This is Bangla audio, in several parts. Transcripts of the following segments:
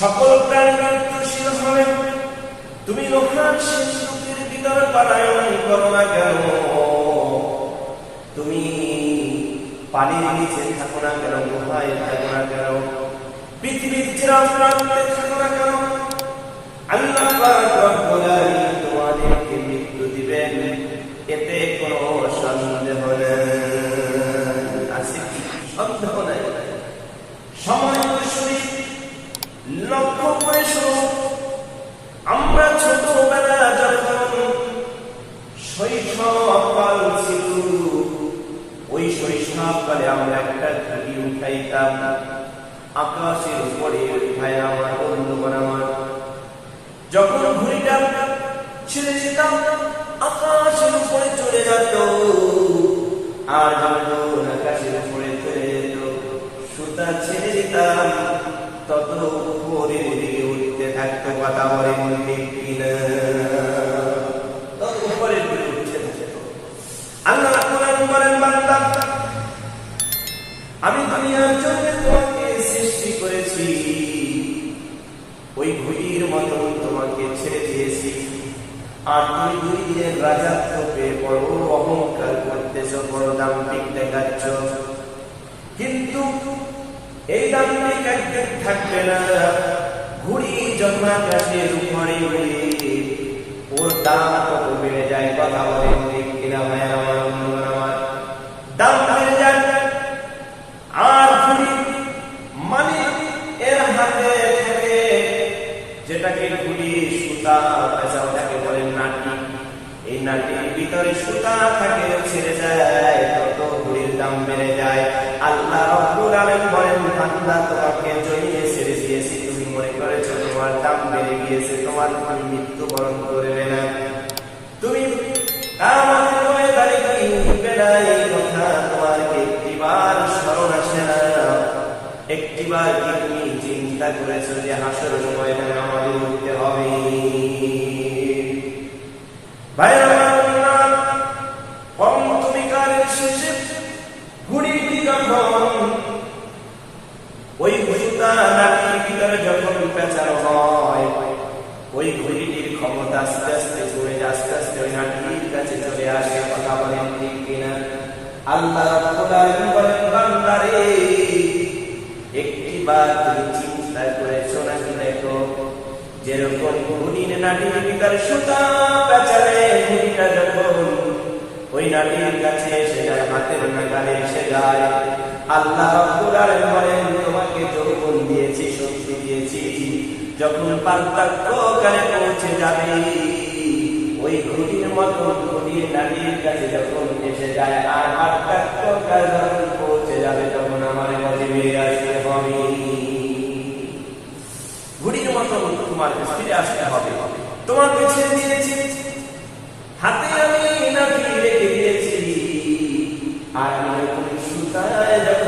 সকল প্রাণী মৃত্যুশীল তুমি পালায়ন করো না কেন? তুমি পানির নিচে থাকো কেন? গুহায় থাকো কেন? পৃথিবীর চিরাম প্রান্তে থাকো না কেন? আল্লাহ শৈশবকালে আমরা একটা ঘুড়ি উঠাইতাম। আকাশের উপরে উঠাই আমার বন্ধুগণ আমার। যখন ঘুড়িটা ছেড়ে দিতাম, আকাশের উপরে চলে যেত। আর যখন আকাশের উপরে চলে যেত, সুতা ছেড়ে দিতাম, তত উপরের দিকে উঠতে থাকতো, কথা বলে মনে তত উপরের দিকে উঠতে থাকতো। আল্লাহ বলেন, বান্দা আমি দুনিয়ার জন্য তোমাকে সৃষ্টি করেছি। ওই ঘুড়ির মতন তোমাকে ছেড়ে দিয়েছি। আর তুমি দুই দিনের রাজাত্ব পেয়ে বড় অহংকার করতেছ, বড় দাম্পিক দেখাচ্ছ। কিন্তু এই দাম্পিক একদিন থাকবে না। ঘুড়ি জন্মা গাছের উপরে ওর দাম কত বেড়ে যায়, কথা বলে কিনা ভাই আমার বন্ধুগণ আমার দাম বেড়ে যায় আর ঘুড়ি মানে এর হাতে থাকে যেটাকে ঘুড়ি সুতা পেঁচা ওটাকে বলে নাটি এই নাটির ভিতরে সুতা থাকে ছেড়ে যায় তত ঘুড়ির দাম বেড়ে যায় আল্লাহ রব্বুল আলামিন বলেন বান্দা তোমাকে জড়িয়ে ছেড়ে দিয়েছি তুমি মনে করেছ তোমার দাম বেড়ে গিয়েছে তোমার তুমি মৃত্যুবরণ করবে না তুমি তোমার একটিবার তুমি চিন্তা করেছ যে হাসর আল্লাহ রাব্বুল আলামিন বলেন বান্দারে যেরকম ঘুড়ির নাটির ভিতরে সুতা যখন ওই এসে যায় এসে যায় আল্লাহ রাব্বুল আলামিন তোমাকে যৌবন দিয়েছি শক্তি দিয়েছি। যখন পার্থক্যকালে পৌঁছে যাবে ওই ঘুড়ির মতো ঘুড়ির নাটির কাছে যখন এসে যায়, আর পার্থক্যকাল যখন পৌঁছে যাবে, তখন আমার কাছে বেরিয়ে আসতে হবে। ঘুড়ির মতো তোমার ফিরে আসতে হবে। তোমাকে ছেড়ে দিয়েছি, হাতে আমি নাকি রেখে দিয়েছি। আর কোন সুতায় যখন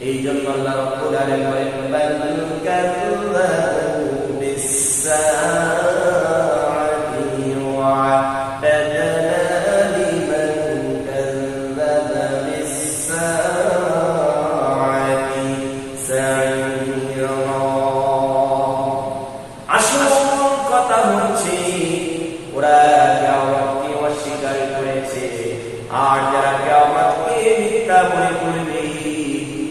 এই জন্য আল্লাহ রাব্বুল আলামিন বলেন বাল কাযযাবু বিস-সাআতি ওয়া'তাদনা লিমান কাযযাবা বিস-সাআতি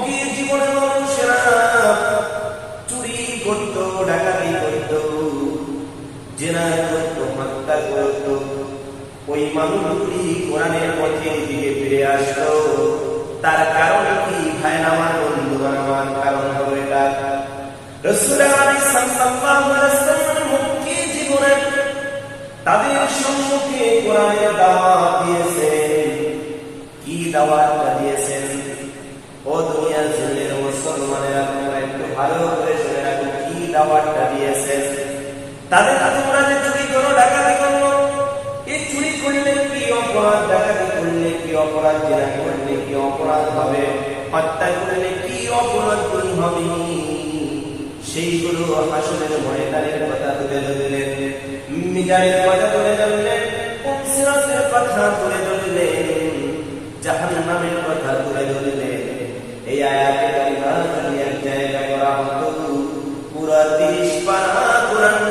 মক্কির জীবনে মানুষেরা চুরি করত, ডাকাতি করত জেনা করত, হত্যা করত। ওই মানুষগুলি কোরআনের পথে দিকে ফিরে আসলো। তার কারণ কি? ভাই, আমার বন্ধু আমার কারণ হলো এটা। রসুল আলী সাল্লাল্লাহু জীবনে তাদের সম্মুখে কোরআনের দাওয়াত দিয়েছেন। কি দাওয়াতটা দিয়েছেন তাদের তোমরা যে চুরি করো ডাকাতি করো এই চুরি করলে কি অপরাধ, ডাকাতি করলে কি অপরাধ জেনা করলে কি অপরাধ হবে, হত্যা করলে কি অপরাধ গুণ হবে? সেইগুলো হাসনের ময়দানের কথা তুলে ধরলেন, মিজানের কথা তুলে ধরলেন সিরাতের কথা তুলে ধরলেন, জাহান্নামের কথা তুলে ধরলেন। এই আয়াতে কারিমা যদি এক জায়গা করা হতো। পুরা তিরিশ পারা কোরআন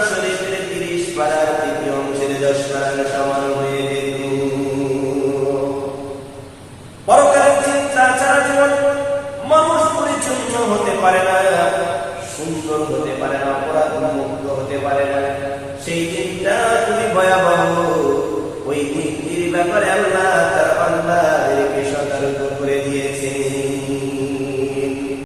verdad.